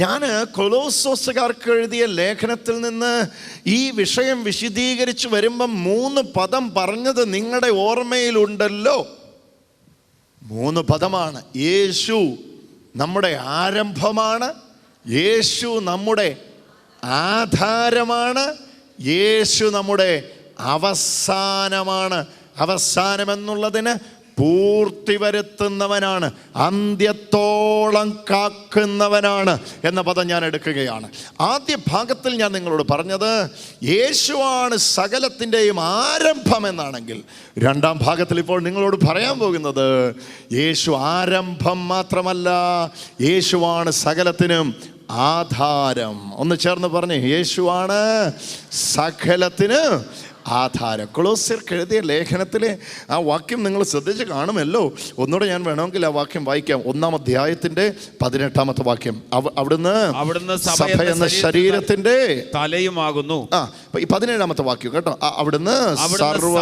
ഞാൻ കൊലോസോസുകാർക്ക് എഴുതിയ ലേഖനത്തിൽ നിന്ന് ഈ വിഷയം വിശദീകരിച്ച് വരുമ്പം മൂന്ന് പദം പറഞ്ഞത് നിങ്ങളുടെ ഓർമ്മയിലുണ്ടല്ലോ. മൂന്ന് പദമാണ്. യേശു നമ്മുടെ ആരംഭമാണ്. യേശു നമ്മുടെ ആധാരമാണ്. യേശു നമ്മുടെ അവസാനമാണ്. അവസാനം എന്നുള്ളതിന് പൂർത്തി വരുത്തുന്നവനാണ് അന്ത്യത്തോളം കാക്കുന്നവനാണ് എന്ന പദം ഞാൻ എടുക്കുകയാണ്. ആദ്യ ഭാഗത്തിൽ ഞാൻ നിങ്ങളോട് പറഞ്ഞത് യേശുവാണ് സകലത്തിന്റെയും ആരംഭം എന്നാണെങ്കിൽ രണ്ടാം ഭാഗത്തിൽ ഇപ്പോൾ നിങ്ങളോട് പറയാൻ പോകുന്നത് യേശു ആരംഭം മാത്രമല്ല യേശുവാണ് സകലത്തിനും ആധാരം. ഒന്ന് ചേർന്ന് പറഞ്ഞു യേശുവാണ് സകലത്തിന് ആധാരം. കൊളോസ്യർക്ക് എഴുതിയ ലേഖനത്തിലെ ആ വാക്യം നിങ്ങൾ ശ്രദ്ധിച്ച് കാണുമല്ലോ. ഒന്നുകൂടെ ഞാൻ വേണമെങ്കിൽ ആ വാക്യം വായിക്കാം. ഒന്നാം അധ്യായത്തിന്റെ പതിനെട്ടാമത്തെ വാക്യം. അവ- അവിടുന്ന് അവിടുന്ന് സഭ എന്ന ശരീരത്തിന്റെ തലയുമാകുന്നു. ആ ഈ പതിനേഴാമത്തെ വാക്യം കേട്ടോ. അവിടുന്ന്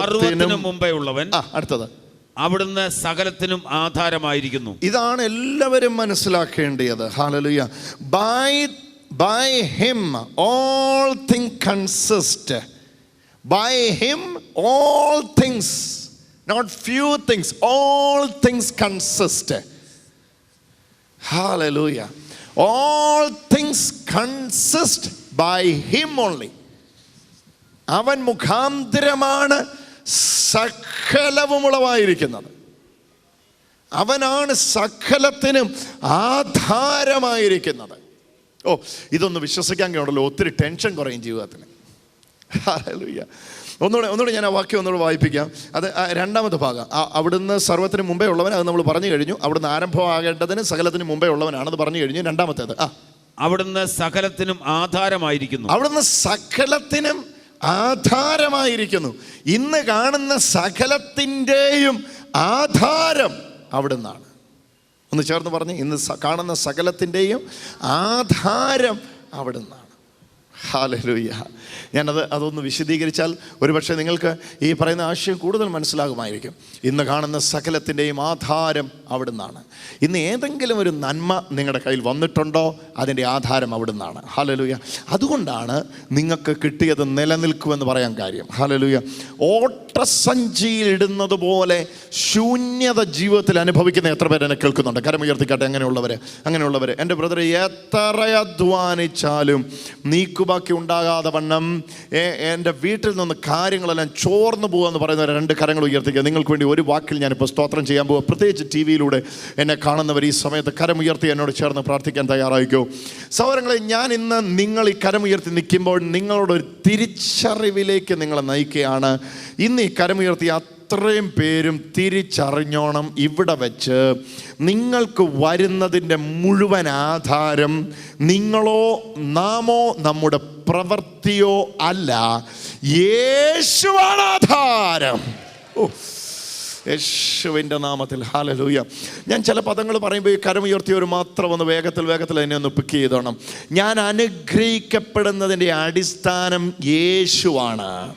സർവത്തിനും മുമ്പേ ഉള്ളവൻ. ആ അടുത്തത്. അവിടുന്ന് സകലത്തിനും ആധാരമായിരിക്കുന്നു. ഇതാണ് എല്ലാവരും മനസ്സിലാക്കേണ്ടത്. Hallelujah by by him all thing consist by him all things not few things all things consist Hallelujah. All things consist by him only അവൻ മുഖാന്തരമാണ് സകലവും ഉളവായിരിക്കുന്നത് അവനാണ് സകലത്തിനും ആധാരമായിരിക്കുന്നത്. ഓ ഇതൊന്ന് വിശ്വസിക്കാൻ കഴിയുള്ളൂ ഒത്തിരി ടെൻഷൻ കുറയും ജീവിതത്തിന് ഹല്ലേലൂയ. ഒന്നുകൂടെ ഒന്നുകൂടെ ഞാൻ ആ വാക്യം ഒന്നുകൂടെ വായിപ്പിക്കാം. അത് രണ്ടാമത്തെ ഭാഗം. ആ അവിടുന്ന് സർവത്തിന് മുമ്പേ ഉള്ളവൻ അത് നമ്മൾ പറഞ്ഞു കഴിഞ്ഞു. അവിടുന്ന് ആരംഭമാകേണ്ടതിന് സകലത്തിന് മുമ്പേ ഉള്ളവനാണെന്ന് പറഞ്ഞു കഴിഞ്ഞു. രണ്ടാമത്തേത് ആ. അവിടുന്ന് സകലത്തിനും ആധാരമായിരിക്കുന്നു. അവിടുന്ന് സകലത്തിനും ആധാരമായിരിക്കുന്നു. ഇന്ന് കാണുന്ന സകലത്തിന്റെയും ആധാരം അവിടുന്നാണ്. ഒന്ന് ചേർന്ന് പറഞ്ഞ് ഇന്ന് കാണുന്ന സകലത്തിന്റെയും ആധാരം അവിടുന്നാണ്. ഹാലലൂയ. ഞാനത് അതൊന്ന് വിശദീകരിച്ചാൽ ഒരുപക്ഷെ നിങ്ങൾക്ക് ഈ പറയുന്ന ആശയം കൂടുതൽ മനസ്സിലാകുമായിരിക്കും. ഇന്ന് കാണുന്ന സകലത്തിന്റെയും ആധാരം അവിടുന്നാണ്. ഇന്ന് ഏതെങ്കിലും ഒരു നന്മ നിങ്ങളുടെ കയ്യിൽ വന്നിട്ടുണ്ടോ? അതിന്റെ ആധാരം അവിടുന്നാണ്. ഹാലലൂയ. അതുകൊണ്ടാണ് നിങ്ങൾക്ക് കിട്ടിയത് നിലനിൽക്കുമെന്ന് പറയാൻ കാര്യം. ഹാലലൂയ. ഓട്ടസഞ്ചിയിൽ ഇടുന്നത് പോലെ ശൂന്യത ജീവിതത്തിൽ അനുഭവിക്കുന്ന എത്ര പേരെന്നെ കേൾക്കുന്നുണ്ട്? കരമുയർത്തിക്കാട്ടെ അങ്ങനെയുള്ളവർ അങ്ങനെയുള്ളവർ എന്റെ ബ്രദറെ എത്ര അധ്വാനിച്ചാലും നീക്കുബാക്കി ഉണ്ടാകാതെ വണ്ണം. എന്റെ വീട്ടിൽ നിന്ന് കാര്യങ്ങളെല്ലാം ചോർന്നു പോകുമെന്ന് പറയുന്ന രണ്ട് കരങ്ങൾ ഉയർത്തിക്കുക. നിങ്ങൾക്ക് വേണ്ടി ഒരു വാക്കിൽ ഞാനിപ്പോൾ സ്തോത്രം ചെയ്യാൻ പോകുക പ്രത്യേകിച്ച് ടി വിയിലൂടെ എന്നെ കാണുന്നവർ ഈ സമയത്ത് കരമുയർത്തി എന്നോട് ചേർന്ന് പ്രാർത്ഥിക്കാൻ തയ്യാറായിക്കോ സൗരങ്ങളെ ഞാൻ ഇന്ന് നിങ്ങൾ ഈ കരമുയർത്തി നിൽക്കുമ്പോൾ നിങ്ങളുടെ ഒരു തിരിച്ചറിവിലേക്ക് നിങ്ങളെ നയിക്കുകയാണ്. ഇന്ന് ഈ കരമുയർത്തി അത്രയും പേരും തിരിച്ചറിഞ്ഞോണം ഇവിടെ വെച്ച്. നിങ്ങൾക്ക് വരുന്നതിന്റെ മുഴുവൻ ആധാരം നിങ്ങളോ നാമോ നമ്മുടെ പ്രവൃത്തിയോ അല്ല. യേശുവാണ് ആധാരം. യേശുവിന്റെ നാമത്തിൽ. ഹാലലൂയ ഞാൻ ചില പദങ്ങൾ പറയുമ്പോൾ ഈ കരമുയർത്തിയവർ മാത്രം ഒന്ന് വേഗത്തിൽ വേഗത്തിൽ എന്നെ ഒന്ന് പിക്ക് ചെയ്തോണം. ഞാൻ അനുഗ്രഹിക്കപ്പെടുന്നതിന്റെ അടിസ്ഥാനം യേശുവാണ്.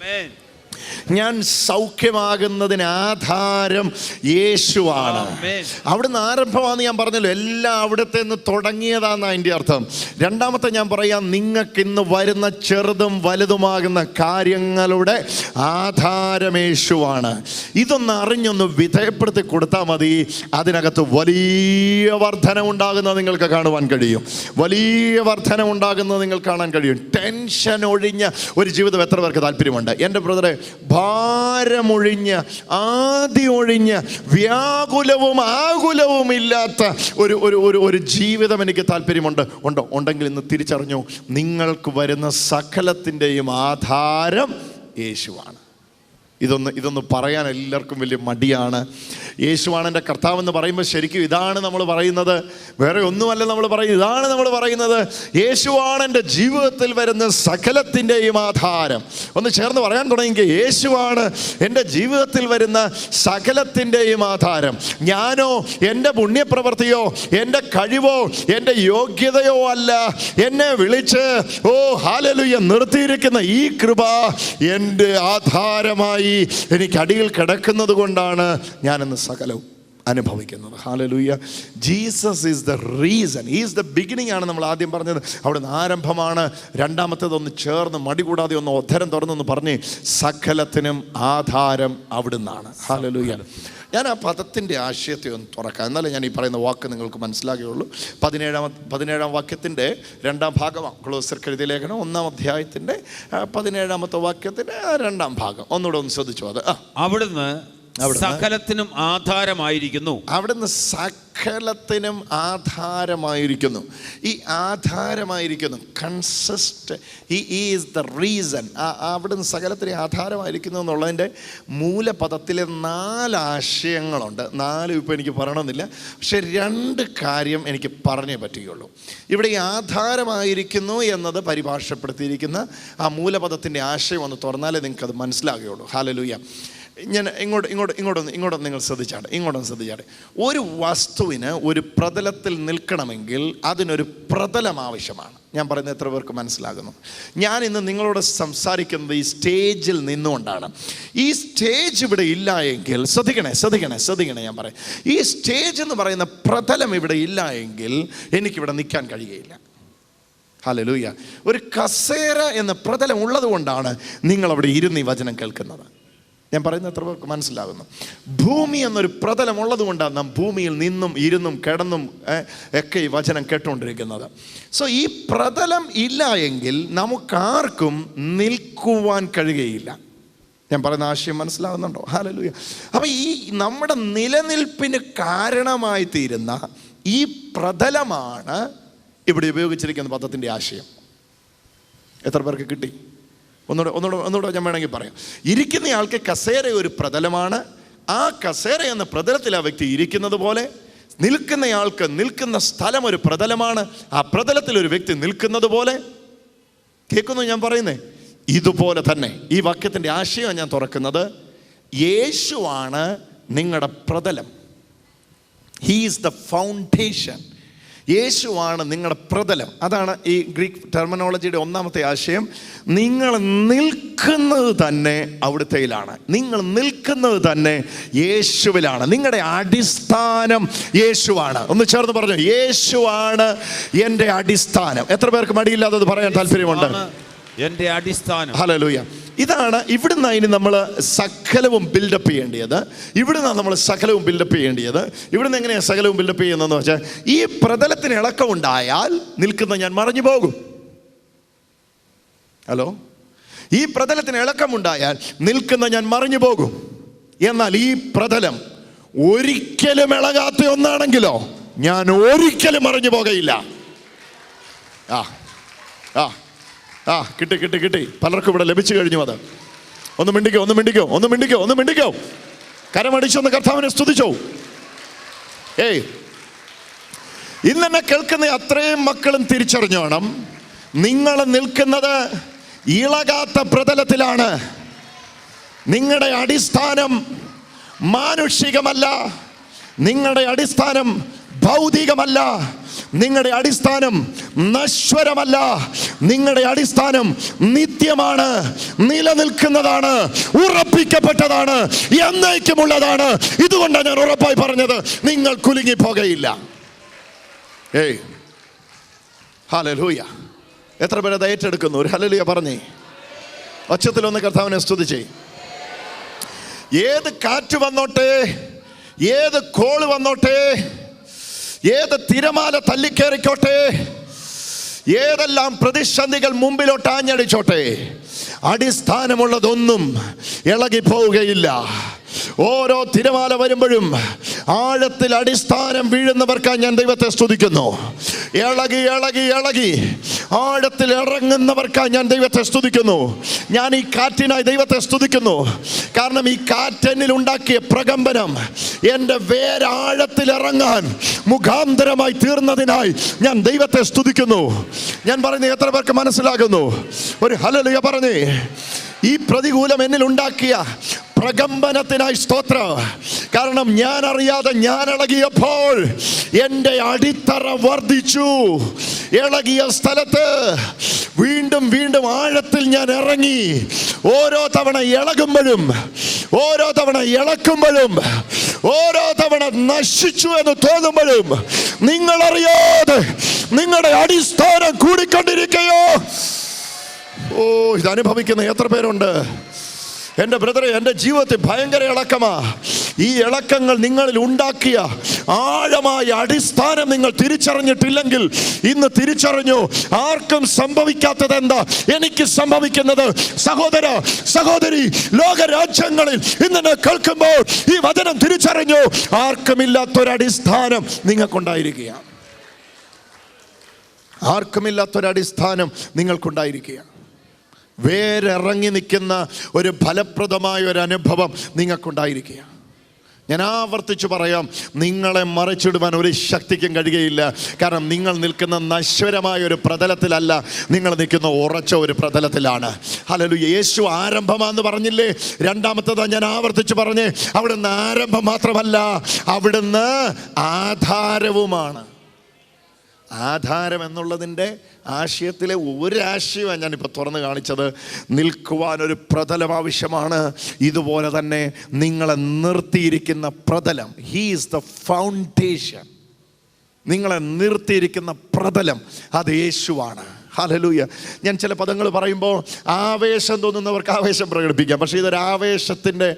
ഞാൻ സൗഖ്യമാകുന്നതിന് ആധാരം യേശുവാണ്. അവിടുന്ന് ആരംഭമാണെന്ന് ഞാൻ പറഞ്ഞല്ലോ എല്ലാം അവിടുത്തെ നിന്ന് തുടങ്ങിയതാന്ന് അതിന്റെ അർത്ഥം. രണ്ടാമത്തെ ഞാൻ പറയാം നിങ്ങൾക്ക് ഇന്ന് വരുന്ന ചെറുതും വലുതുമാകുന്ന കാര്യങ്ങളുടെ ആധാരം യേശുവാണ്. ഇതൊന്ന് അറിഞ്ഞൊന്ന് വിധേയപ്പെടുത്തി കൊടുത്താൽ മതി അതിനകത്ത് വലിയ വർധന ഉണ്ടാകുന്നത് നിങ്ങൾക്ക് കാണുവാൻ കഴിയും. വലിയ വർധന ഉണ്ടാകുന്നത് നിങ്ങൾ കാണാൻ കഴിയും. ടെൻഷൻ ഒഴിഞ്ഞ ഒരു ജീവിതം എത്ര പേർക്ക് താല്പര്യമുണ്ട്? എന്റെ ബ്രദറെ ഭാരമൊഴിഞ്ഞ് ആദി ഒഴിഞ്ഞ് വ്യാകുലവും ആകുലവും ഇല്ലാത്ത ഒരു ഒരു ഒരു ഒരു ജീവിതം എനിക്ക് താല്പര്യമുണ്ട്. ഉണ്ടോ? ഉണ്ടെങ്കിൽ ഇന്ന് തിരിച്ചറിഞ്ഞു. നിങ്ങൾക്ക് വരുന്ന സകലത്തിന്റെയും ആധാരം യേശുവാണ്. ഇതൊന്ന് ഇതൊന്ന് പറയാൻ എല്ലാവർക്കും വലിയ മടിയാണ്. യേശുവാണ് എന്റെ കർത്താവെന്ന് പറയുമ്പോൾ ശരിക്കും ഇതാണ് നമ്മൾ പറയുന്നത്. വേറെ ഒന്നുമല്ല നമ്മൾ പറയുന്നത്. ഇതാണ് നമ്മൾ പറയുന്നത്. യേശുവാണ് എന്റെ ജീവിതത്തിൽ വരുന്ന സകലത്തിന്റെയും ആധാരം. ഒന്ന് ചേർന്ന് പറയാൻ തുടങ്ങിയെങ്കിൽ യേശുവാണ് എന്റെ ജീവിതത്തിൽ വരുന്ന സകലത്തിന്റെയും ആധാരം. ഞാനോ എന്റെ പുണ്യപ്രവൃത്തിയോ എന്റെ കഴിവോ എന്റെ യോഗ്യതയോ അല്ല. എന്നെ വിളിച്ച് ഓ ഹാലലുയ നിർത്തിയിരിക്കുന്ന ഈ കൃപ എന്റെ ആധാരമായി എനിക്ക് അടിയിൽ കിടക്കുന്നത് കൊണ്ടാണ് ഞാനിന്ന് സകലവും അനുഭവിക്കുന്നത്. Hallelujah Jesus is the reason is the beginning ആണ് നമ്മൾ ആദ്യം പറഞ്ഞത്. അവിടുന്ന് ആരംഭമാണ്. രണ്ടാമത്തേതൊന്ന് ചേർന്ന് മടി കൂടാതെ ഒന്ന് ഒദ്ധരം തുറന്നൊന്ന് പറഞ്ഞ് സകലത്തിനും ആധാരം അവിടുന്നാണ്. ഹാലലൂയ ഞാൻ ആ പദത്തിന്റെ ആശയത്തെ ഒന്ന് തുറക്കാം. എന്നാലേ ഞാൻ ഈ പറയുന്ന വാക്ക് നിങ്ങൾക്ക് മനസ്സിലാകുകയുള്ളൂ. പതിനേഴാം പതിനേഴാം വാക്യത്തിന്റെ രണ്ടാം ഭാഗമാണ്. ക്ലോസർ എഴുതിയ ലേഖനം ഒന്നാം അധ്യായത്തിന്റെ പതിനേഴാമത്തെ വാക്യത്തിന്റെ രണ്ടാം ഭാഗം. ഒന്നുകൂടെ ഒന്ന് ശ്രദ്ധിച്ചു അത്. അവിടുന്ന് സകലത്തിനും ആധാരമായിരിക്കുന്നു. അവിടുന്ന് സകലത്തിനും ആധാരമായിരിക്കുന്നു. ഈ ആധാരമായിരിക്കുന്നു. കൺസിസ്റ്റ് ഈ ഈസ് ദ റീസൺ അവിടുന്ന് സകലത്തിന് ആധാരമായിരിക്കുന്നു എന്നുള്ളതിന്റെ മൂലപദത്തിലെ നാല് ആശയങ്ങളുണ്ട് നാല് ഇപ്പോൾ എനിക്ക് പറയണമെന്നില്ല. പക്ഷെ രണ്ട് കാര്യം എനിക്ക് പറഞ്ഞേ പറ്റുകയുള്ളൂ. ഇവിടെ ഈ ആധാരമായിരിക്കുന്നു എന്നത് പരിഭാഷപ്പെടുത്തിയിരിക്കുന്ന ആ മൂലപദത്തിന്റെ ആശയം ഒന്ന് തുറന്നാലേ നിങ്ങൾക്കത് മനസ്സിലാകുകയുള്ളൂ. ഹാലലൂയ ഞാൻ ഇങ്ങോട്ട് ഇങ്ങോട്ട് ഇങ്ങോട്ടൊന്ന് ഇങ്ങോട്ടൊന്ന് നിങ്ങൾ ശ്രദ്ധിച്ചാട്ടെ ഇങ്ങോട്ടൊന്ന് ശ്രദ്ധിച്ചാട്ടെ. ഒരു വസ്തുവിന് ഒരു പ്രതലത്തിൽ നിൽക്കണമെങ്കിൽ അതിനൊരു പ്രതലം ആവശ്യമാണ്. ഞാൻ പറയുന്നത് എത്ര പേർക്ക് മനസ്സിലാകുന്നു? ഞാൻ ഇന്ന് നിങ്ങളോട് സംസാരിക്കുന്നത് ഈ സ്റ്റേജിൽ നിന്നുകൊണ്ടാണ്. ഈ സ്റ്റേജ് ഇവിടെ ഇല്ല എങ്കിൽ ശ്രദ്ധിക്കണേ ശ്രദ്ധിക്കണേ ശ്രദ്ധിക്കണേ ഞാൻ പറയാം. ഈ സ്റ്റേജ് എന്ന് പറയുന്ന പ്രതലം ഇവിടെ ഇല്ല എങ്കിൽ എനിക്കിവിടെ നിൽക്കാൻ കഴിയുകയില്ല. ഹലലൂയ ഒരു കസേര എന്ന പ്രതലം ഉള്ളതുകൊണ്ടാണ് നിങ്ങൾ അവിടെ ഇരുന്ന് ഈ വചനം കേൾക്കുന്നത്. ഞാൻ പറയുന്നത് എത്ര പേർക്ക് മനസ്സിലാകുന്നു ഭൂമി എന്നൊരു പ്രതലം ഉള്ളത് കൊണ്ടാണ് നാം ഭൂമിയിൽ നിന്നും ഇരുന്നും കിടന്നും ഒക്കെ ഈ വചനം കേട്ടുകൊണ്ടിരിക്കുന്നത്. സോ ഈ പ്രതലം ഇല്ല എങ്കിൽ നമുക്കാർക്കും നിൽക്കുവാൻ കഴിയുകയില്ല. ഞാൻ പറയുന്ന ആശയം മനസ്സിലാകുന്നുണ്ടോ ഹാലലൂയ അപ്പം ഈ നമ്മുടെ നിലനിൽപ്പിന് കാരണമായി തീരുന്ന ഈ പ്രതലമാണ് ഇവിടെ ഉപയോഗിച്ചിരിക്കുന്ന പദത്തിന്റെ ആശയം. എത്ര പേർക്ക് കിട്ടി? ഒന്നുകൂടെ ഒന്നുകൂടെ ഒന്നുകൂടെ ഞാൻ വേണമെങ്കിൽ പറയാം. ഇരിക്കുന്നയാൾക്ക് കസേര ഒരു പ്രതലമാണ്. ആ കസേര എന്ന പ്രതലത്തിൽ ആ വ്യക്തി ഇരിക്കുന്നത് പോലെ നിൽക്കുന്നയാൾക്ക് നിൽക്കുന്ന സ്ഥലം ഒരു പ്രതലമാണ്. ആ പ്രതലത്തിൽ ഒരു വ്യക്തി നിൽക്കുന്നത് പോലെ. കേൾക്കുന്നു ഞാൻ പറയുന്നേ? ഇതുപോലെ തന്നെ. ഈ വാക്യത്തിന്റെ ആശയം ഞാൻ തുറക്കുന്നത്. യേശുവാണ് നിങ്ങളുടെ പ്രതലം. ഹീസ് ദ ഫൗണ്ടേഷൻ യേശുവാണ് നിങ്ങളുടെ പ്രതലം. അതാണ് ഈ ഗ്രീക്ക് ടെർമിനോളജിയുടെ ഒന്നാമത്തെ ആശയം. നിങ്ങൾ നിൽക്കുന്നത് തന്നെ അവിടുത്തെയിലാണ്. നിങ്ങൾ നിൽക്കുന്നത് തന്നെ യേശുവിലാണ്. നിങ്ങളുടെ അടിസ്ഥാനം യേശുവാണ്. ഒന്ന് ചേർന്ന് പറഞ്ഞു. യേശുവാണ് എന്റെ അടിസ്ഥാനം. എത്ര പേർക്ക് മടിയില്ലാത്തത് പറയാൻ താല്പര്യമുണ്ട്? എന്റെ അടിസ്ഥാനം. ഹലലൂയ ഇതാണ് ഇവിടുന്ന് ഇനി നമ്മൾ സകലവും ബിൽഡപ്പ് ചെയ്യേണ്ടത്. ഇവിടുന്ന് നമ്മൾ സകലവും ബിൽഡപ്പ് ചെയ്യേണ്ടത്. ഇവിടുന്ന് എങ്ങനെയാണ് സകലവും ബിൽഡപ്പ് ചെയ്യുന്നതെന്ന് വെച്ചാൽ ഈ പ്രതലത്തിന് ഇളക്കമുണ്ടായാൽ നിൽക്കുന്ന ഞാൻ മറഞ്ഞു പോകും. ഹലോ? ഈ പ്രതലത്തിന് ഇളക്കമുണ്ടായാൽ നിൽക്കുന്ന ഞാൻ മറിഞ്ഞു പോകും. എന്നാൽ ഈ പ്രതലം ഒരിക്കലും ഇളകാത്ത ഒന്നാണെങ്കിലോ ഞാൻ ഒരിക്കലും മറിഞ്ഞു പോകയില്ല ആ ആ. ആ കിട്ടി കിട്ടി കിട്ടി. പലർക്കും ഇവിടെ ലഭിച്ചു കഴിഞ്ഞു അത്. ഒന്ന് മിണ്ടിക്കോ ഒന്ന് മിണ്ടിക്കോ ഒന്ന് മിണ്ടിക്കോ ഒന്ന് മിണ്ടിക്കോ. കരമടിച്ചൊന്ന് കർത്താവിനെ സ്തുതിച്ചോ? ഏയ്. ഇന്നെന്നെ കേൾക്കുന്ന അത്രയും മക്കളും തിരിച്ചറിഞ്ഞോണം. നിങ്ങൾ നിൽക്കുന്നത് ഇളകാത്ത പ്രതലത്തിലാണ്. നിങ്ങളുടെ അടിസ്ഥാനം മാനുഷികമല്ല. നിങ്ങളുടെ അടിസ്ഥാനം ഭൗതികമല്ല. നിങ്ങളുടെ അടിസ്ഥാനം നശ്വരമല്ല. നിങ്ങളുടെ അടിസ്ഥാനം നിത്യമാണ്. നിലനിൽക്കുന്നതാണ്. ഉറപ്പിക്കപ്പെട്ടതാണ്. എന്നേക്കുമുള്ളതാണ്. ഇതുകൊണ്ടാണ് ഞാൻ ഉറപ്പായി പറഞ്ഞത്. നിങ്ങൾ കുലുങ്ങി പോകയില്ല ഏയ്. ഹലലൂയ എത്ര പേരത് ഏറ്റെടുക്കുന്നു? ഒരു ഹലലൂയ പറഞ്ഞേ. ഒച്ചത്തിലൊന്ന് കർത്താവിനെ സ്തുതിച്ചേ. ഏത് കാറ്റ് വന്നോട്ടെ ഏത് കോൾ വന്നോട്ടെ ഏത് തിരമാല തല്ലിക്കേറിക്കോട്ടെ? ഏതെല്ലാം പ്രതിസന്ധികൾ മുമ്പിലോട്ട് ആഞ്ഞടിച്ചോട്ടെ? അടിസ്ഥാനമുള്ളതൊന്നും ഇളകിപ്പോവുകയില്ല. ഓരോ തിരമാല വരുമ്പോഴും ആഴത്തിൽ അടിസ്ഥാനം വീഴുന്നവർക്കായി ഞാൻ ദൈവത്തെ സ്തുതിക്കുന്നു. ഇളകി ഇളകി ഇളകി. ആഴത്തിൽ ഇറങ്ങുന്നവർക്കായി ഞാൻ ദൈവത്തെ സ്തുതിക്കുന്നു. ഞാൻ ഈ കാറ്റിനായി ദൈവത്തെ സ്തുതിക്കുന്നു. കാരണം ഈ കാറ്റനിൽ ഉണ്ടാക്കിയ പ്രകമ്പനം എന്റെ വേരാഴത്തിൽ ഇറങ്ങാൻ മുഖാന്തരമായി തീർന്നതിനായി ഞാൻ ദൈവത്തെ സ്തുതിക്കുന്നു. ഞാൻ പറയുന്നത് എത്ര പേർക്ക് മനസ്സിലാകുന്നു? ഒരു ഹലലിയ പറഞ്ഞേ. ഈ പ്രതികൂലം എന്നിൽ ഉണ്ടാക്കിയ പ്രകമ്പനത്തിനായി സ്തോത്രം. കാരണം ഞാൻ അറിയാതെ ഞാൻ ഇളകിയപ്പോൾ എന്റെ അടിത്തറ വർദ്ധിച്ചു. ഇളകിയ സ്ഥലത്ത് വീണ്ടും വീണ്ടും ആഴത്തിൽ ഞാൻ ഇറങ്ങി. ഓരോ തവണ ഇളകുമ്പോഴും ഓരോ തവണ ഇളക്കുമ്പോഴും ഓരോ തവണ നശിച്ചു എന്ന് തോന്നുമ്പോഴും നിങ്ങളറിയാതെ നിങ്ങളുടെ അടിസ്ഥാനം കൂടിക്കൊണ്ടിരിക്കയോ ഓ ഇത് അനുഭവിക്കുന്ന എത്ര പേരുണ്ട്? എന്റെ ബ്രദറെ എന്റെ ജീവിതത്തിൽ ഭയങ്കര ഇളക്കമാ. ഈ ഇളക്കങ്ങൾ നിങ്ങളിൽ ഉണ്ടാക്കിയ ആഴമായ അടിസ്ഥാനം നിങ്ങൾ തിരിച്ചറിഞ്ഞിട്ടില്ലെങ്കിൽ ഇന്ന് തിരിച്ചറിഞ്ഞു. ആർക്കും സംഭവിക്കാത്തത് എന്താ? എനിക്ക് സംഭവിക്കുന്നത് സഹോദര സഹോദരി ലോകരാജ്യങ്ങളിൽ ഇന്ന് കേൾക്കുമ്പോൾ ഈ വചനം തിരിച്ചറിഞ്ഞു. ആർക്കുമില്ലാത്തൊരടിസ്ഥാനം നിങ്ങൾക്കുണ്ടായിരിക്കുക ആർക്കുമില്ലാത്തൊരടിസ്ഥാനം നിങ്ങൾക്കുണ്ടായിരിക്കുക വേരിറങ്ങി നിൽക്കുന്ന ഒരു ഫലപ്രദമായ ഒരു അനുഭവം നിങ്ങൾക്കുണ്ടായിരിക്കുക ഞാൻ ആവർത്തിച്ച് പറയാം നിങ്ങളെ മറിച്ചിടുവാൻ ഒരു ശക്തിക്കും കഴിയുകയില്ല. കാരണം നിങ്ങൾ നിൽക്കുന്ന നശ്വരമായ ഒരു പ്രതലത്തിലല്ല നിങ്ങൾ നിൽക്കുന്ന ഉറച്ച ഒരു പ്രതലത്തിലാണ്. അല്ലല്ലോ യേശു ആരംഭമാന്ന് പറഞ്ഞില്ലേ? രണ്ടാമത്തേതാ ഞാൻ ആവർത്തിച്ച് പറഞ്ഞ് അവിടുന്ന് ആരംഭം മാത്രമല്ല അവിടുന്ന് ആധാരവുമാണ്. ആധാരം എന്നുള്ളതിന്റെ ആശയത്തിലെ ഒരാശയമാണ് ഞാനിപ്പോൾ തുറന്ന് കാണിച്ചത്. നിൽക്കുവാൻ ഒരു പ്രതലം ആവശ്യമാണ്. ഇതുപോലെ തന്നെ നിങ്ങളെ നിർത്തിയിരിക്കുന്ന പ്രതലം. ഹീ ഈസ് ദ ഫൗണ്ടേഷൻ നിങ്ങളെ നിർത്തിയിരിക്കുന്ന പ്രതലം അത് യേശുവാണ്. ഹലലൂയ ഞാൻ ചില പദങ്ങൾ പറയുമ്പോൾ ആവേശം തോന്നുന്നവർക്ക് ആവേശം പ്രകടിപ്പിക്കാം. പക്ഷേ ഇതൊരു ആവേശത്തിന്റെ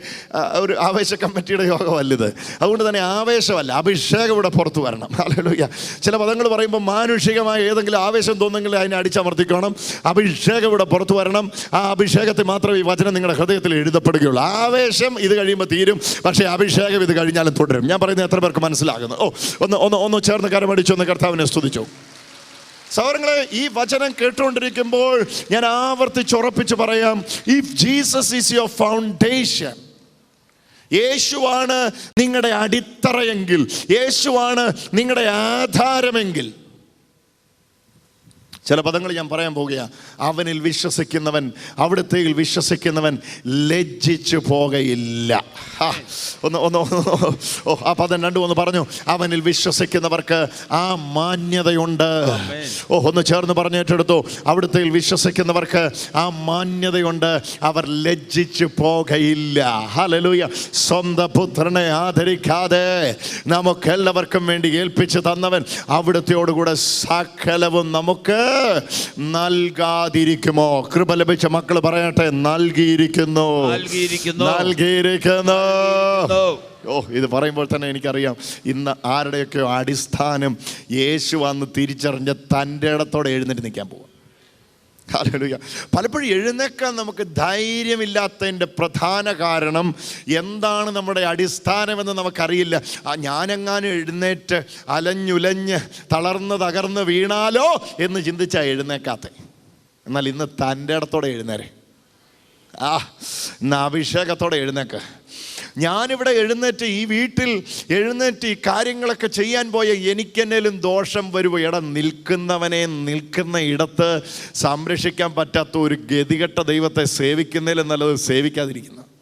ഒരു ആവേശ കമ്മിറ്റിയുടെ യോഗമല്ല ഇത്. അതുകൊണ്ട് തന്നെ ആവേശമല്ല അഭിഷേകം ഇവിടെ പുറത്തു വരണം. ഹലലൂയ ചില പദങ്ങൾ പറയുമ്പോൾ മാനുഷികമായ ഏതെങ്കിലും ആവേശം തോന്നുന്നെങ്കിൽ അതിനെ അടിച്ചമർത്തിക്കണം. അഭിഷേകം ഇവിടെ പുറത്തു വരണം. ആ അഭിഷേകത്തിൽ മാത്രമേ ഈ വചനം നിങ്ങളുടെ ഹൃദയത്തിൽ എഴുതപ്പെടുകയുള്ളൂ. ആവേശം ഇത് കഴിയുമ്പോൾ തീരും പക്ഷേ അഭിഷേകം ഇത് കഴിഞ്ഞാലും തുടരും. ഞാൻ പറയുന്നത് എത്ര പേർക്ക് മനസ്സിലാകുന്നു? ഓ ഒന്ന് ഒന്ന് ഒന്ന് ചേർന്ന് കരമടിച്ചൊന്ന് കർത്താവിനെ സ്തുതിച്ചു. സൗരങ്ങളെ ഈ വചനം കേട്ടുകൊണ്ടിരിക്കുമ്പോൾ ഞാൻ ആവർത്തിച്ചുറപ്പിച്ച് പറയാം if Jesus is your foundation യേശുവാണ് നിങ്ങളുടെ അടിത്തറയെങ്കിൽ യേശുവാണ് നിങ്ങളുടെ ആധാരമെങ്കിൽ ചില പദങ്ങൾ ഞാൻ പറയാൻ പോവുകയാണ് അവനിൽ വിശ്വസിക്കുന്നവൻ അവിടുത്തെ വിശ്വസിക്കുന്നവൻ ലജ്ജിച്ചു പോകയില്ല. ഒന്ന് ഒന്ന് ഓ ആ പദം രണ്ടു ഒന്ന് പറഞ്ഞു. അവനിൽ വിശ്വസിക്കുന്നവർക്ക് ആ മാന്യതയുണ്ട്. ഓ ഒന്ന് ചേർന്ന് പറഞ്ഞേറ്റെടുത്തു അവിടുത്തെ വിശ്വസിക്കുന്നവർക്ക് ആ മാന്യതയുണ്ട്. അവർ ലജ്ജിച്ചു പോകയില്ല. ഹലലൂയ സ്വന്തം പുത്രനെ ആദരിക്കാതെ നമുക്കെല്ലാവർക്കും വേണ്ടി ഏൽപ്പിച്ചു തന്നവൻ അവിടുത്തെയോടുകൂടെ സകലവും നമുക്ക് നൽകാതിരിക്കുമോ? കൃപ ലഭിച്ച മക്കൾ പറയട്ടെ നൽകിയിരിക്കുന്നു. നൽകിയിരിക്കുന്നു. ഓ ഇത് പറയുമ്പോൾ തന്നെ എനിക്കറിയാം. ഇന്ന് ആരുടെയൊക്കെയോ അടിസ്ഥാനം യേശു വന്ന് തിരിച്ചറിഞ്ഞ് തന്റെ ഇടത്തോടെ എഴുന്നേറ്റ് നിൽക്കാൻ പോകും ഹല്ലേലൂയ. പലപ്പോഴും എഴുന്നേക്കാൻ നമുക്ക് ധൈര്യമില്ലാത്തതിന്റെ പ്രധാന കാരണം എന്താണ് നമ്മുടെ അടിസ്ഥാനമെന്ന് നമുക്കറിയില്ല. ആ ഞാനെങ്ങാനും എഴുന്നേറ്റ് അലഞ്ഞുലഞ്ഞ് തളർന്ന് തകർന്ന് വീണാലോ എന്ന് ചിന്തിച്ചാൽ എഴുന്നേക്കാത്ത. എന്നാൽ ഇന്ന് തന്റെ ഇടത്തോടെ എഴുന്നേരെ. ആ ഇന്ന് അഭിഷേകത്തോടെ എഴുന്നേക്ക്. ഞാനിവിടെ എഴുന്നേറ്റ് ഈ വീട്ടിൽ എഴുന്നേറ്റ് ഈ കാര്യങ്ങളൊക്കെ ചെയ്യാൻ പോയ എനിക്കെന്നേലും ദോഷം വരുമോ എടാ നിൽക്കുന്നവനെ നിൽക്കുന്ന ഇടത്ത് സംരക്ഷിക്കാൻ പറ്റാത്ത ഒരു ഗതികെട്ട ദൈവത്തെ സേവിക്കുന്നതിലും നല്ലത് സേവിക്കാതിരിക്കുന്ന.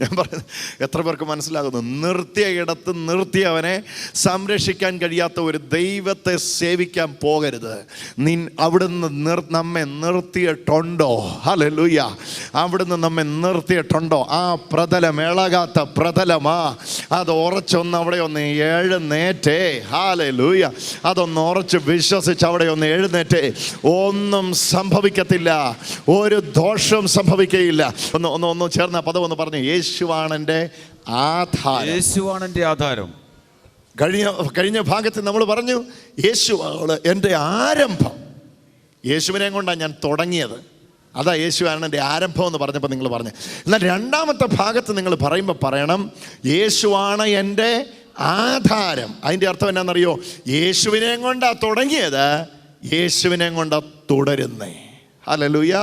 ഞാൻ പറയുന്നത് എത്ര പേർക്ക് മനസ്സിലാകുന്നു? നിർത്തിയ ഇടത്ത് നിർത്തിയവനെ സംരക്ഷിക്കാൻ കഴിയാത്ത ഒരു ദൈവത്തെ സേവിക്കാൻ പോകരുത്. നിൻ അവിടുന്ന് നിർ നമ്മെ നിർത്തിയിട്ടുണ്ടോ? ഹലലൂയ അവിടുന്ന് നമ്മെ നിർത്തിയിട്ടുണ്ടോ? ആ പ്രതലം ഇളകാത്ത പ്രതലമാ. അത് ഉറച്ചൊന്ന് അവിടെ ഒന്ന് എഴുന്നേറ്റേ. ഹാലലൂയ അതൊന്ന് ഉറച്ച് വിശ്വസിച്ച് അവിടെ ഒന്ന് എഴുന്നേറ്റേ. ഒന്നും സംഭവിക്കത്തില്ല. ഒരു ദോഷവും സംഭവിക്കുകയില്ല ഒന്ന് ഒന്ന് ഒന്ന് ചേർന്ന പദം ഒന്ന് പറഞ്ഞു. യേശുവാണ് എന്റെ ആധാരം. യേശുവാണ് എന്റെ ആധാരം. കഴിഞ്ഞ കഴിഞ്ഞ ഭാഗത്ത് നമ്മൾ പറഞ്ഞു യേശുവാണ് എന്റെ ആരംഭം. യേശുവിനെ കൊണ്ടാണ് ഞാൻ തുടങ്ങിയത്. അതാ യേശുവാണ് എന്റെ ആരംഭം എന്ന് പറഞ്ഞപ്പോൾ നിങ്ങൾ പറഞ്ഞു. എന്നാൽ രണ്ടാമത്തെ ഭാഗത്ത് നിങ്ങൾ പറയുമ്പോൾ പറയണം യേശുവാണ് എന്റെ ആധാരം. അതിന്റെ അർത്ഥം എന്നാണെന്നറിയോ? യേശുവിനെ കൊണ്ടാണ് തുടങ്ങിയത് യേശുവിനെ കൊണ്ടാണ് തുടരുന്നേ. ഹലലുയ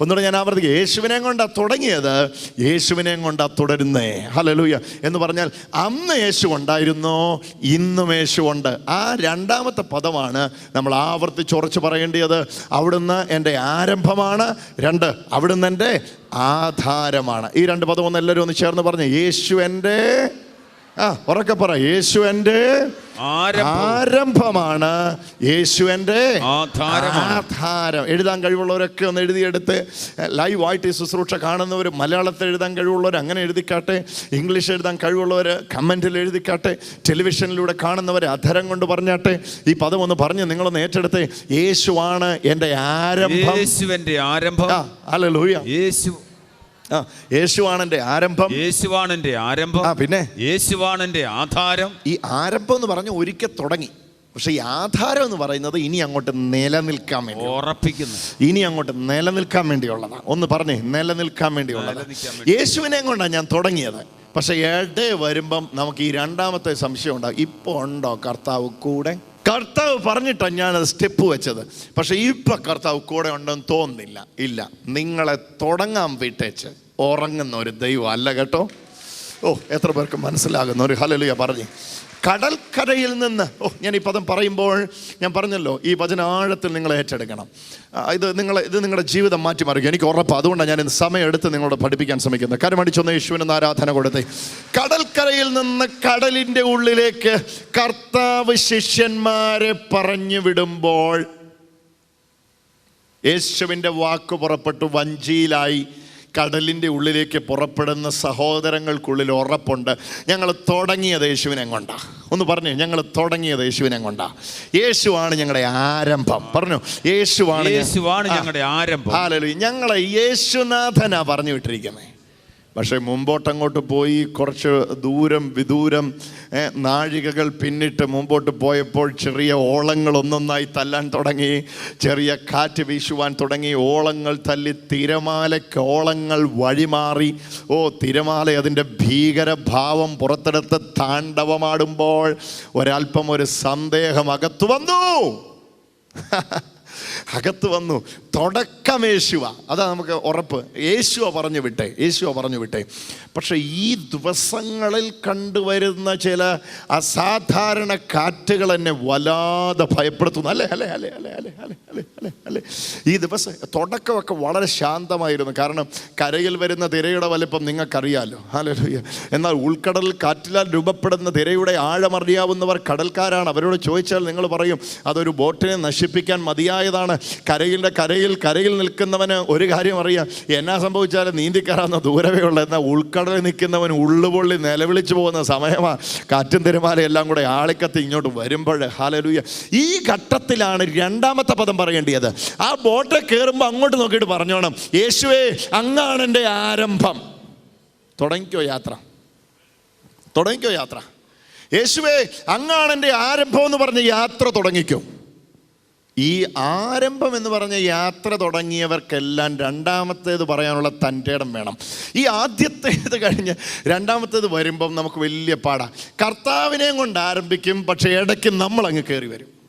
ഒന്നുകൂടെ ഞാൻ ആവർത്തിക്കുക യേശുവിനെ കൊണ്ടാ തുടങ്ങിയത്. യേശുവിനെ കൊണ്ടാ തുടരുന്നേ. ഹലലുയ എന്ന് പറഞ്ഞാൽ അന്ന് യേശു ഉണ്ടായിരുന്നു? ഇന്നും യേശു ഉണ്ട്. ആ രണ്ടാമത്തെ പദമാണ് നമ്മൾ ആവർത്തിച്ചുറച്ച് പറയേണ്ടത് അവിടുന്ന് എന്റെ ആരംഭമാണ്. രണ്ട് അവിടുന്ന് എന്റെ ആധാരമാണ്. ഈ രണ്ട് പദം ഒന്ന് എല്ലാവരും ഒന്ന് ചേർന്ന് പറഞ്ഞു. യേശു എന്റെ ആ ഉറക്കെ പറ. യേശു എന്റെ ആരംഭമാണ്. യേശു എന്റെ ആധാരം. എഴുതാൻ കഴിവുള്ളവരൊക്കെ ഒന്ന് എഴുതിയെടുത്ത് ലൈവായിട്ട് ഈ ശുശ്രൂഷ കാണുന്നവർ മലയാളത്തിൽ എഴുതാൻ കഴിവുള്ളവർ അങ്ങനെ എഴുതിക്കാട്ടെ. ഇംഗ്ലീഷ് എഴുതാൻ കഴിവുള്ളവർ കമന്റിൽ എഴുതിക്കാട്ടെ. ടെലിവിഷനിലൂടെ കാണുന്നവർ അധരം കൊണ്ട് പറഞ്ഞാട്ടെ. ഈ പദം ഒന്ന് പറഞ്ഞ് നിങ്ങളൊന്ന് ഏറ്റെടുത്ത്. യേശുവാണ് എന്റെ ആരംഭം. യേശുവിന്റെ ആരംഭം. അല്ല ഹല്ലേലൂയ. യേശു ആ യേശുവാണ് ആരംഭം. യേശുവാണന്റെ ആരംഭം. പിന്നെ? യേശുവാണന്റെ ആധാരം. ഈ ആരംഭം എന്ന് പറഞ്ഞ് ഒരിക്കൽ തുടങ്ങി. പക്ഷേ ഈ ആധാരം എന്ന് പറയുന്നത് ഇനി അങ്ങോട്ട് നിലനിൽക്കാൻ വേണ്ടി ഉറപ്പിക്കുന്നു. ഇനി അങ്ങോട്ട് നിലനിൽക്കാൻ വേണ്ടിയുള്ളതാണ് ഒന്ന് പറഞ്ഞേ നിലനിൽക്കാൻ വേണ്ടിയുള്ളത് യേശുവിനെ കൊണ്ടാണ് ഞാൻ തുടങ്ങിയത്. പക്ഷെ ഏടേ വരുമ്പം നമുക്ക് ഈ രണ്ടാമത്തെ സംശയം ഉണ്ടാകും ഇപ്പോൾ ഉണ്ടോ കർത്താവ് കൂടെ? കർത്താവ് പറഞ്ഞിട്ടാണ് ഞാനത് സ്റ്റെപ്പ് വെച്ചത്. പക്ഷേ ഇപ്പം കർത്താവ് കൂടെ ഉണ്ടെന്ന് തോന്നുന്നില്ല. ഇല്ല. നിങ്ങളെ തുടങ്ങാൻ വിട്ടേച്ച്. ഉറങ്ങുന്ന ഒരു ദൈവം അല്ല കേട്ടോ? ഓ എത്ര പേർക്ക് മനസ്സിലാകുന്ന ഒരു ഹലലുയ പറഞ്ഞു. കടൽക്കരയിൽ നിന്ന് ഓ ഞാൻ ഈ പദം പറയുമ്പോൾ ഞാൻ പറഞ്ഞല്ലോ ഈ വചന ആഴത്തിൽ നിങ്ങൾ ഏറ്റെടുക്കണം. ഇത് നിങ്ങൾ ഇത് നിങ്ങളുടെ ജീവിതം മാറ്റിമറിക്കും. എനിക്ക് ഉറപ്പ് അതുകൊണ്ടാണ് ഞാൻ ഇന്ന് സമയം എടുത്ത് നിങ്ങളോട് പഠിപ്പിക്കാൻ ശ്രമിക്കുന്നത്. കരമടിച്ചൊന്ന് യേശുവിന് ആരാധന കൊടുത്തേ. കടൽക്കരയിൽ നിന്ന് കടലിന്റെ ഉള്ളിലേക്ക് കർത്താവ് ശിഷ്യന്മാരെ പറഞ്ഞു വിടുമ്പോൾ യേശുവിന്റെ വാക്ക് പുറപ്പെട്ടു വഞ്ചിയിലായി. കടലിന്റെ ഉള്ളിലേക്ക് പുറപ്പെടുന്ന സഹോദരങ്ങൾക്കുള്ളിൽ ഉറപ്പുണ്ട്. ഞങ്ങൾ തുടങ്ങിയത് യേശുവിനെ കൊണ്ടാ ഒന്ന് പറഞ്ഞു ഞങ്ങൾ തുടങ്ങിയത് യേശുവിനെ കൊണ്ടാ യേശുവാണ് ഞങ്ങളുടെ ആരംഭം. പറഞ്ഞു യേശുവാണ് യേശുവാണ്. ഞങ്ങളുടെ ആരംഭം. ഞങ്ങളെ യേശുനാഥനാ പറഞ്ഞു വിട്ടിരിക്കുന്നത് പക്ഷേ മുമ്പോട്ടങ്ങോട്ട് പോയി കുറച്ച് ദൂരം വിദൂരം നാഴികകൾ പിന്നിട്ട് മുമ്പോട്ട് പോയപ്പോൾ ചെറിയ ഓളങ്ങൾ ഒന്നൊന്നായി തല്ലാൻ തുടങ്ങി. ചെറിയ കാറ്റ് വീശുവാൻ തുടങ്ങി. ഓളങ്ങൾ തല്ലി തിരമാലയ്ക്ക് ഓളങ്ങൾ വഴിമാറി. ഓ തിരമാല അതിന്റെ ഭീകരഭാവം പുറത്തെടുത്ത് താണ്ഡവമാടുമ്പോൾ ഒരല്പം ഒരു സന്ദേഹം അകത്തു വന്നു. അകത്ത് വന്നു തുടക്കം യേശുവ. അതാ നമുക്ക് ഉറപ്പ്. യേശുവ പറഞ്ഞു വിട്ടെ യേശുവ പറഞ്ഞു വിട്ടെ. പക്ഷെ ഈ ദിവസങ്ങളിൽ കണ്ടുവരുന്ന ചില അസാധാരണ കാറ്റുകൾ എന്നെ വല്ലാതെ ഭയപ്പെടുത്തുന്നു. അല്ലേ അല്ലേ അല്ലേ അല്ലേ അല്ലേ അല്ലേ അല്ലേ അല്ലേ അല്ലേ. ഈ ദിവസം തുടക്കമൊക്കെ വളരെ ശാന്തമായിരുന്നു. കാരണം കരയിൽ വരുന്ന തിരയുടെ വലിപ്പം നിങ്ങൾക്കറിയാലോ. ഹല്ലേലൂയ. എന്നാൽ ഉൾക്കടലിൽ കാറ്റിലാൽ രൂപപ്പെടുന്ന തിരയുടെ ആഴമറിയാവുന്നവർ കടൽക്കാരാണ്. അവരോട് ചോദിച്ചാൽ നിങ്ങൾ പറയും അതൊരു ബോട്ടിനെ നശിപ്പിക്കാൻ മതിയായതാണ് കരയിലെ കരയിൽ കരയിൽ നിൽക്കുന്നവന് ഒരു കാര്യം അറിയാം. എന്നാ സംഭവിച്ചാലും നീന്തിക്കറാവുന്ന ദൂരമേ ഉള്ളൂ. എന്നാൽ ഉൾക്കടലിൽ നിൽക്കുന്നവൻ ഉള്ളുപൊള്ളി നിലവിളിച്ചു പോകുന്ന സമയമാണ് കാറ്റും തിരമാല എല്ലാം കൂടെ ആളിക്കത്തി ഇങ്ങോട്ട് വരുമ്പോൾ ഹാലലൂയ ഈ ഘട്ടത്തിലാണ് രണ്ടാമത്തെ പദം പറയേണ്ടത് ആ ബോട്ട് കയറുമ്പോൾ അങ്ങോട്ട് നോക്കിയിട്ട് പറഞ്ഞോണം. യേശുവേ അങ്ങാണ് എന്റെ ആരംഭം. തുടങ്ങിക്കോ യാത്ര. തുടങ്ങിക്കോ യാത്ര. യേശുവേ അങ്ങാണ് എന്റെ ആരംഭം എന്ന് പറഞ്ഞ് യാത്ര തുടങ്ങിക്കോ. ഈ ആരംഭം എന്ന് പറഞ്ഞ യാത്ര തുടങ്ങിയവർക്കെല്ലാം രണ്ടാമത്തേത് പറയാനുള്ള തന്റെ ഇടം വേണം. ഈ ആദ്യത്തേത് കഴിഞ്ഞ് രണ്ടാമത്തേത് വരുമ്പം നമുക്ക് വലിയ പാടാണ് കർത്താവിനെയും കൊണ്ട് ആരംഭിക്കും പക്ഷേ ഇടയ്ക്ക് നമ്മൾ അങ്ങ് കയറി വരും.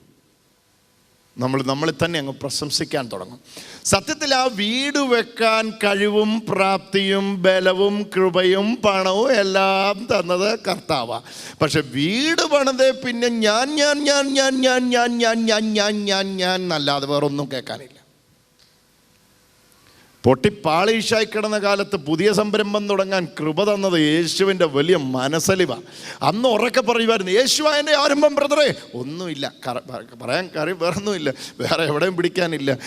നമ്മൾ നമ്മളെ തന്നെ അങ്ങ് പ്രശംസിക്കാൻ തുടങ്ങും സത്യത്തിൽ ആ വീട് വെക്കാൻ കഴിവും പ്രാപ്തിയും ബലവും കൃപയും പണവും എല്ലാം തന്നത് കർത്താവ പക്ഷെ വീട് പണിതേ പിന്നെ ഞാൻ ഞാൻ ഞാൻ ഞാൻ ഞാൻ ഞാൻ ഞാൻ ഞാൻ ഞാൻ ഞാൻ ഞാൻ എന്നല്ലാതെ വേറൊന്നും കേൾക്കാനില്ല പൊട്ടിപ്പാളീഷായി കിടന്ന കാലത്ത് പുതിയ സംരംഭം തുടങ്ങാൻ കൃപ തന്നത് യേശുവിന്റെ വലിയ മനസ്സലിവ. അന്ന് ഉറക്കെ പറയുമായിരുന്നു യേശു ആരംഭം ബ്രദറേ. ഒന്നുമില്ല. പറയാൻ കാര്യം വേറൊന്നുമില്ല. വേറെ എവിടെയും പിടിക്കാനില്ല.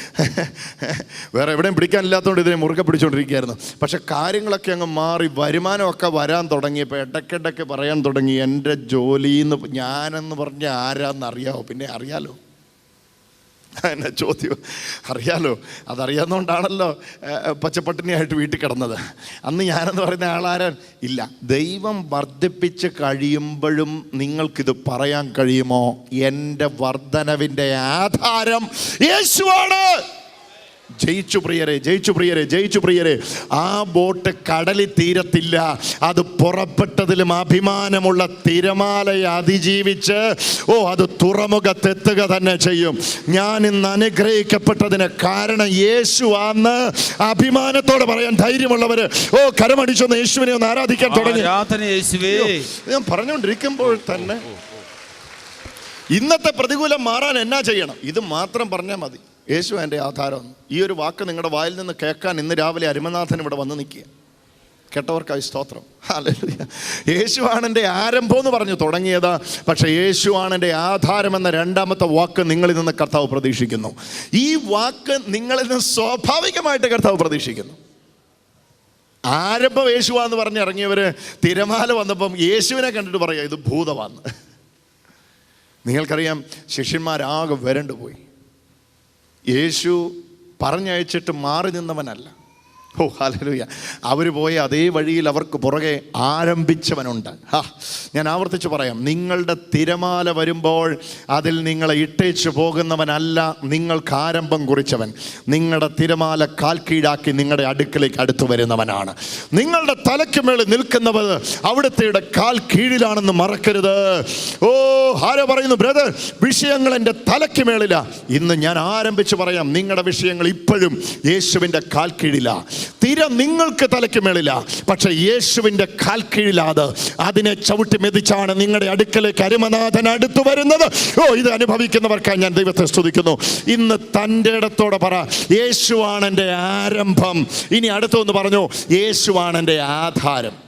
വേറെ എവിടെയും പിടിക്കാനില്ലാത്തതുകൊണ്ട് ഇതിനെ മുറുകെ പിടിച്ചുകൊണ്ടിരിക്കുകയായിരുന്നു പക്ഷെ കാര്യങ്ങളൊക്കെ അങ്ങ് മാറി വരുമാനമൊക്കെ വരാൻ തുടങ്ങിയപ്പോൾ ഇടയ്ക്കിടയ്ക്ക് പറയാൻ തുടങ്ങി എന്റെ ജോലിയെന്ന് ഞാനെന്ന് പറഞ്ഞ ആരാന്നറിയാവോ? പിന്നെ അറിയാലോ? എന്നെ ചോദ്യം. അറിയാലോ അതറിയാവുന്നതുകൊണ്ടാണല്ലോ പച്ചപ്പട്ടിണിയായിട്ട് വീട്ടിൽ കിടന്നത്. അന്ന് ഞാനെന്ന് പറയുന്ന ആളാരാൻ? ഇല്ല. ദൈവം വർദ്ധിപ്പിച്ച് കഴിയുമ്പോഴും നിങ്ങൾക്കിത് പറയാൻ കഴിയുമോ? എന്റെ വർധനവിന്റെ ആധാരം യേശുവാണ്. ജയിച്ചു പ്രിയരെ ജയിച്ചു പ്രിയരെ ജയിച്ചു പ്രിയരെ. ആ ബോട്ട് കടലിൽ തീരത്തില്ല. അത് പുറപ്പെട്ടതിലും അഭിമാനമുള്ള തിരമാലയെ അതിജീവിച്ച് ഓ അത് തുറമുഖത്തെത്തുക തന്നെ ചെയ്യും. ഞാൻ ഇന്ന് അനുഗ്രഹിക്കപ്പെട്ടതിന് കാരണം യേശു ആന്ന് അഭിമാനത്തോടെ പറയാൻ ധൈര്യമുള്ളവര് ഓ കരമടിച്ചൊന്ന് യേശുവിനെ ഒന്ന് ആരാധിക്കാൻ തുടങ്ങി. ഞാൻ പറഞ്ഞുകൊണ്ടിരിക്കുമ്പോൾ തന്നെ ഇന്നത്തെ പ്രതികൂലം മാറാൻ എന്നാ ചെയ്യണം? ഇത് മാത്രം പറഞ്ഞാൽ മതി. യേശു എന്റെ ആധാരം. ഈ ഒരു വാക്ക് നിങ്ങളുടെ വായിൽ നിന്ന് കേൾക്കാൻ ഇന്ന് രാവിലെ അരുമനാഥൻ ഇവിടെ വന്ന് നിൽക്കുക. കേട്ടവർക്കായി സ്തോത്രം. യേശുവാണ് എന്റെ ആരംഭം എന്ന് പറഞ്ഞു തുടങ്ങിയത്. പക്ഷേ യേശുവാണ് എന്റെ ആധാരം എന്ന രണ്ടാമത്തെ വാക്ക് നിങ്ങളിൽ നിന്ന് കർത്താവ് പ്രതീക്ഷിക്കുന്നു. ഈ വാക്ക് നിങ്ങളിൽ നിന്ന് സ്വാഭാവികമായിട്ട് കർത്താവ് പ്രതീക്ഷിക്കുന്നു. ആരംഭം യേശുവാന്ന് പറഞ്ഞ് ഇറങ്ങിയവർ തിരമാല വന്നപ്പം യേശുവിനെ കണ്ടിട്ട് പറയാം ഇത് ഭൂതമാണ് നിങ്ങൾക്കറിയാം ശിഷ്യന്മാരാകെ വരണ്ടു പോയി യേശു പറഞ്ഞയച്ചിട്ട് മാറി നിന്നവനല്ല. ഓ ഹാലലൂയ അവർ പോയ അതേ വഴിയിൽ അവർക്ക് പുറകെ ആരംഭിച്ചവനുണ്ട്. ഹാ ഞാൻ ആവർത്തിച്ച് പറയാം. നിങ്ങളുടെ തിരമാല വരുമ്പോൾ അതിൽ നിങ്ങളെ ഇട്ടേച്ചു പോകുന്നവനല്ല നിങ്ങൾക്ക് ആരംഭം കുറിച്ചവൻ. നിങ്ങളുടെ തിരമാല കാൽ കീഴാക്കി നിങ്ങളുടെ അടുക്കിലേക്ക് അടുത്തു വരുന്നവനാണ്. നിങ്ങളുടെ തലയ്ക്ക് മേളിൽ നിൽക്കുന്നവർ അവിടുത്തെ കാൽ കീഴിലാണെന്ന് മറക്കരുത്. ഓ ആരോ പറയുന്നു ബ്രദർ? വിഷയങ്ങൾ എന്റെ തലയ്ക്ക് മേളില. ഇന്ന് ഞാൻ ആരംഭിച്ച് പറയാം നിങ്ങളുടെ വിഷയങ്ങൾ ഇപ്പോഴും യേശുവിന്റെ കാൽ കീഴില തിര നിങ്ങൾക്ക് തലയ്ക്ക് മേളില്ല പക്ഷെ യേശുവിന്റെ കാൽ കീഴിലാത് അതിനെ ചവിട്ടി മെതിച്ചാണ് നിങ്ങളുടെ അടുക്കലേക്ക് അരുമനാഥൻ അടുത്തു വരുന്നത്. ഓ ഇത് അനുഭവിക്കുന്നവർക്കാണ് ഞാൻ ദൈവത്തെ സ്തുതിക്കുന്നു. ഇന്ന് തന്റെ ഇടത്തോടെ പറ യേശുവാണ് എന്റെ ആരംഭം. ഇനി അടുത്തൊന്ന് പറഞ്ഞു യേശുവാണ് എന്റെ ആധാരം.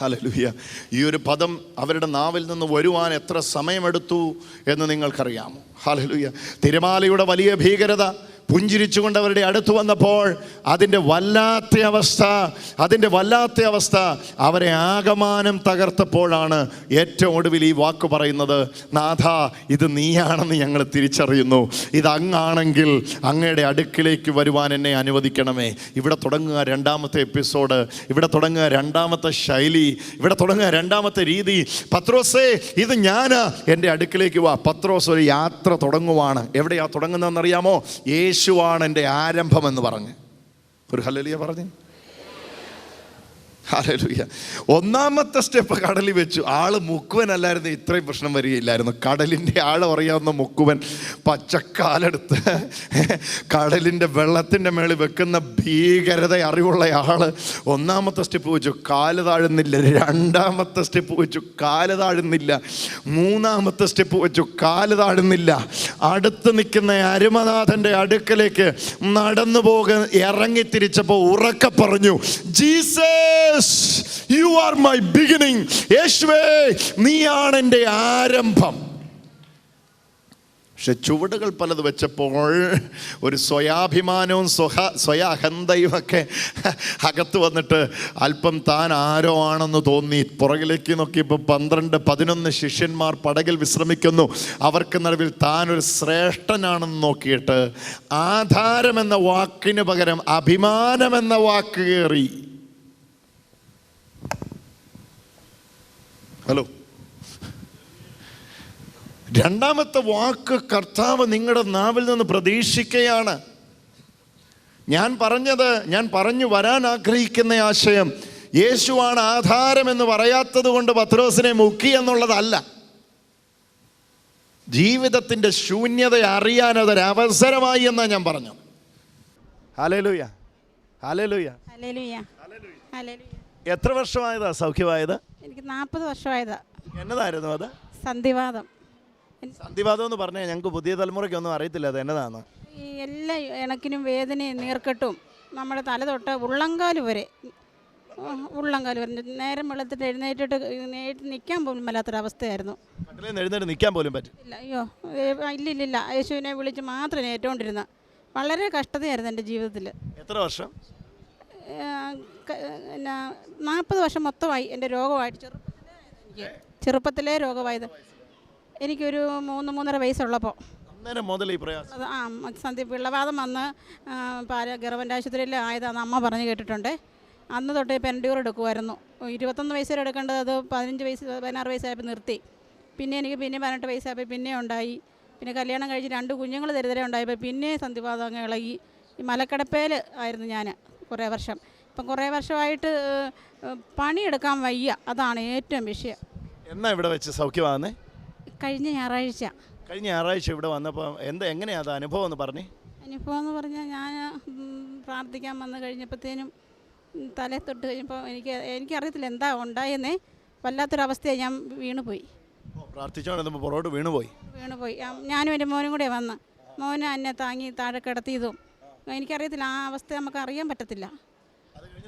ഹലലുഹ്യ ഈ ഒരു പദം അവരുടെ നാവിൽ നിന്ന് വരുവാൻ എത്ര സമയമെടുത്തു എന്ന് നിങ്ങൾക്കറിയാമോ? ഹലലുഹ്യ തിരുമാലയുടെ വലിയ ഭീകരത പുഞ്ചിരിച്ചുകൊണ്ട് അവരുടെ അടുത്ത് വന്നപ്പോൾ അതിന്റെ വല്ലാത്ത അവസ്ഥ അതിന്റെ വല്ലാത്ത അവസ്ഥ. അവരെ ആകമാനം തകർത്തപ്പോഴാണ് ഏറ്റവും ഒടുവിൽ ഈ വാക്ക് പറയുന്നത് നാഥ ഇത് നീയാണെന്ന് ഞങ്ങൾ തിരിച്ചറിയുന്നു. ഇത് അങ്ങാണെങ്കിൽ അങ്ങയുടെ അടുക്കിലേക്ക് വരുവാൻ എന്നെ അനുവദിക്കണമേ. ഇവിടെ തുടങ്ങുക രണ്ടാമത്തെ എപ്പിസോഡ് ഇവിടെ തുടങ്ങുക രണ്ടാമത്തെ ശൈലി ഇവിടെ തുടങ്ങുക രണ്ടാമത്തെ രീതി. പത്രോസേ ഇത് ഞാൻ എന്റെ അടുക്കിലേക്ക് വാ. പത്രോസ് ഒരു യാത്ര തുടങ്ങുവാണ്. എവിടെയാ തുടങ്ങുന്നതെന്നറിയാമോ? യേശുവാണ് എന്റെ ആരംഭം എന്ന് പറഞ്ഞ്. ഒരു ഹലലിയ പറഞ്ഞു. ഹല്ലേലൂയ. ഒന്നാമത്തെ സ്റ്റെപ്പ് കടലിൽ വെച്ചു. ആൾ മുക്കുവനല്ലായിരുന്നു ഇത്രയും പ്രശ്നം വരികയില്ലായിരുന്നു. കടലിന്റെ ആൾ അറിയാവുന്ന മുക്കുവൻ പച്ചക്കാലെടുത്ത് കടലിന്റെ വെള്ളത്തിന്റെ മേളിൽ വെക്കുന്ന ഭീകരത അറിവുള്ള ആൾ ഒന്നാമത്തെ സ്റ്റെപ്പ് വെച്ചു. കാൽ താഴുന്നില്ല. രണ്ടാമത്തെ സ്റ്റെപ്പ് വെച്ചു. കാൽ താഴുന്നില്ല. മൂന്നാമത്തെ സ്റ്റെപ്പ് വെച്ചു. കാൽ താഴുന്നില്ല. അടുത്ത് നിൽക്കുന്ന അരുമനാഥന്റെ അടുക്കലേക്ക് നടന്നു പോക ഇറങ്ങി തിരിച്ചപ്പോൾ ഉറക്കെ പറഞ്ഞു Jesus! You are my beginning യേശുവേ നീയാണ് എന്റെ ആരംഭം. പക്ഷെ ചുവടുകൾ പലത് വെച്ചപ്പോൾ ഒരു സ്വയാഭിമാനവും സ്വഹ സ്വയ അഹന്തയും ഒക്കെ അകത്ത് വന്നിട്ട് അല്പം താൻ ആരോ ആണെന്ന് തോന്നി. പുറകിലേക്ക് നോക്കിയപ്പോൾ പന്ത്രണ്ട് പതിനൊന്ന് ശിഷ്യന്മാർ പടകിൽ വിശ്രമിക്കുന്നു. അവർക്ക് നടുവിൽ താൻ ഒരു ശ്രേഷ്ഠനാണെന്ന് നോക്കിയിട്ട് ആധാരം എന്ന വാക്കിന് പകരം അഭിമാനം എന്ന വാക്ക് കയറി. ഹലോ രണ്ടാമത്തെ വാക്ക് കർത്താവ് നിങ്ങളുടെ നാവിൽ നിന്ന് പ്രതീക്ഷിക്കുകയാണ്. ഞാൻ പറഞ്ഞത് ഞാൻ പറഞ്ഞു വരാൻ ആഗ്രഹിക്കുന്ന ആശയം യേശുവാണ് ആധാരമെന്ന് പറയാത്തത് കൊണ്ട് പത്രോസിനെ മുക്കി എന്നുള്ളതല്ല. ജീവിതത്തിന്റെ ശൂന്യത അറിയാൻ അതൊരവസരമായി എന്നാണ് ഞാൻ പറഞ്ഞു. ഹലേ ലൂയ ഹലേ ലൂയ ഹലേ ലൂയ ഹലേ ഹല്ലേലൂയ. എത്ര വർഷമായതാ സൗഖ്യമായത്? എനിക്ക് നാൽപ്പത് വർഷമായതാ. എന്നതായിരുന്നു അത്? സന്ധിവാദം. സന്ധിവാദം എന്ന് പറഞ്ഞാൽ ഞങ്ങൾക്ക് പുതിയ തലമുറയ്ക്കൊന്നും അറിയത്തില്ല അത് എന്നതാണ് ഈ എല്ലാ ഇണക്കിനും വേദനയും നീർക്കെട്ടും നമ്മുടെ തല തൊട്ട് ഉള്ളങ്കാൽ വരെ. ഉള്ളങ്കാൽ വരെ. നേരം വെള്ളത്തിട്ട് എഴുന്നേറ്റിട്ട് നേരിട്ട് നിൽക്കാൻ പോലും മേലാത്തൊരവസ്ഥയായിരുന്നു എഴുന്നേറ്റ് നിൽക്കാൻ പോലും പറ്റില്ല അയ്യോ ഇല്ലില്ലില്ല. ഇല്ല ഇല്ല ഇല്ല യേശുവിനെ വിളിച്ച് മാത്രം ഏറ്റോണ്ടിരുന്ന. വളരെ കഷ്ടതയായിരുന്നു എന്റെ ജീവിതത്തിൽ എത്ര വർഷം? പിന്നെ നാൽപ്പത് വർഷം മൊത്തമായി എന്റെ രോഗമായിട്ട് ചെറുപ്പത്തിലേ എനിക്ക് ചെറുപ്പത്തിലേ രോഗമായത്. എനിക്കൊരു മൂന്ന് മൂന്നര വയസ്സുള്ളപ്പോൾ. അന്നേരം മുതൽ ഈ പ്രയാസം. അത് ആ സന്ധ്യ പിള്ളവാദം വന്ന് പാല ഗവൺമെന്റ് ആശുപത്രിയിൽ ആയതാന്ന് അമ്മ പറഞ്ഞ് കേട്ടിട്ടുണ്ട്. അന്ന് തൊട്ട് പെൻഡ്യൂർ എടുക്കുമായിരുന്നു. ഇരുപത്തൊന്ന് വയസ്സ് വരെ എടുക്കേണ്ടത് അത് പതിനഞ്ച് വയസ്സ് പതിനാറ് വയസ്സായപ്പോൾ നിർത്തി. പിന്നെ എനിക്ക് പിന്നെ പതിനെട്ട് വയസ്സായപ്പോൾ പിന്നെ ഉണ്ടായി. പിന്നെ കല്യാണം കഴിച്ച് രണ്ട് കുഞ്ഞുങ്ങൾ ദരിദ്രം ഉണ്ടായപ്പോൾ പിന്നെ സന്ധിവാദം അങ്ങ് ഇളകി. ഈ മലക്കടപ്പേൽ ആയിരുന്നു ഞാൻ. കുറേ വർഷം. ഇപ്പം കുറേ വർഷമായിട്ട് പണിയെടുക്കാൻ വയ്യ. അതാണ് ഏറ്റവും വിഷയം. എന്നാ ഇവിടെ വെച്ച് സൗഖ്യമാകുന്നേ? കഴിഞ്ഞ ഞായറാഴ്ച. കഴിഞ്ഞ ഞായറാഴ്ച ഇവിടെ വന്നപ്പോൾ എന്താ എങ്ങനെയാ അത് അനുഭവം എന്ന് പറഞ്ഞേ? അനുഭവം എന്ന് പറഞ്ഞാൽ ഞാൻ പ്രാർത്ഥിക്കാൻ വന്നു കഴിഞ്ഞപ്പോഴത്തേനും തല തൊട്ട് കഴിഞ്ഞപ്പോൾ എനിക്ക് എനിക്കറിയത്തില്ല എന്താ ഉണ്ടായെന്നേ. വല്ലാത്തൊരവസ്ഥയാണ് ഞാൻ വീണുപോയി. പ്രാർത്ഥിച്ചോണ്ട് പുറകോട്ട് വീണുപോയി. വീണുപോയി. ഞാനും എന്റെ മോനും കൂടെ വന്ന്. മോനെ എന്നെ താങ്ങി താഴെ കിടത്തിയതും എനിക്കറിയത്തില്ല. ആ അവസ്ഥ നമുക്ക് അറിയാൻ പറ്റത്തില്ല.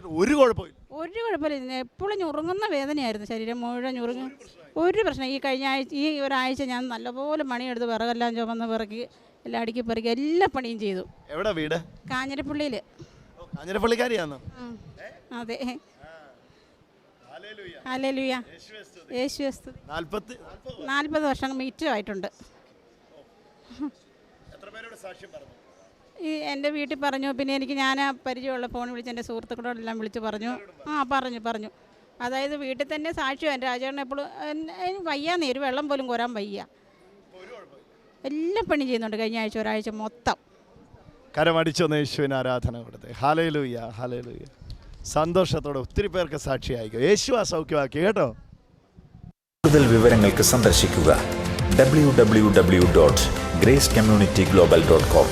ഒരു കുഴപ്പമില്ല. ഒരു കുഴപ്പമില്ല. എപ്പോഴും ഞുറുങ്ങുന്ന വേദനയായിരുന്നു. ശരീരം മുഴുവൻ ഞുറുങ്ങി. ഒരു പ്രശ്നം. ഈ കഴിഞ്ഞ ആഴ്ച ഈ ഒരാഴ്ച ഞാൻ നല്ലപോലെ പണിയെടുത്ത് വിറകെല്ലാം ചുമന്ന് പിറക്കി എല്ലാം അടുക്കി പിറക്കി എല്ലാ പണിയും ചെയ്തു. എവിടെ വീട്? കാഞ്ഞിരപ്പള്ളിയിൽ കാഞ്ഞിരപ്പള്ളിക്കാരിയാന്നോ? അതെ. നാൽപ്പത് വർഷം മിറ്റമായിട്ടുണ്ട് എത്ര പേരോട് സാക്ഷ്യം പറഞ്ഞു? ഈ എന്റെ വീട്ടിൽ പറഞ്ഞു പിന്നെ എനിക്ക് ഞാൻ ആ പരിചയമുള്ള ഫോൺ വിളിച്ച് എന്റെ സുഹൃത്തുക്കളോടെല്ലാം വിളിച്ച് പറഞ്ഞു. ആ പറഞ്ഞു പറഞ്ഞു. അതായത് വീട്ടിൽ തന്നെ സാക്ഷ്യം. എന്റെ രാജേട്ടൻ എപ്പോഴും വയ്യാന്നേ. ഒരു വെള്ളം പോലും കോരാൻ വയ്യ. എല്ലാം പണി ചെയ്യുന്നുണ്ട് കഴിഞ്ഞ ആഴ്ച ഒരാഴ്ച മൊത്തം. കരമടിച്ചൊന്ന് യേശുവിന് ആരാധന കൊടുത്തേ. ഹാലയിലൂയ ഹാലയിലൂയ സന്തോഷത്തോടെ ഒത്തിരി പേർക്ക് സാക്ഷിയായിക്കോ യേശു ആ സൗഖ്യമാക്കി കേട്ടോ? കൂടുതൽ വിവരങ്ങൾക്ക് സന്ദർശിക്കുക W W W dot grace community global dot com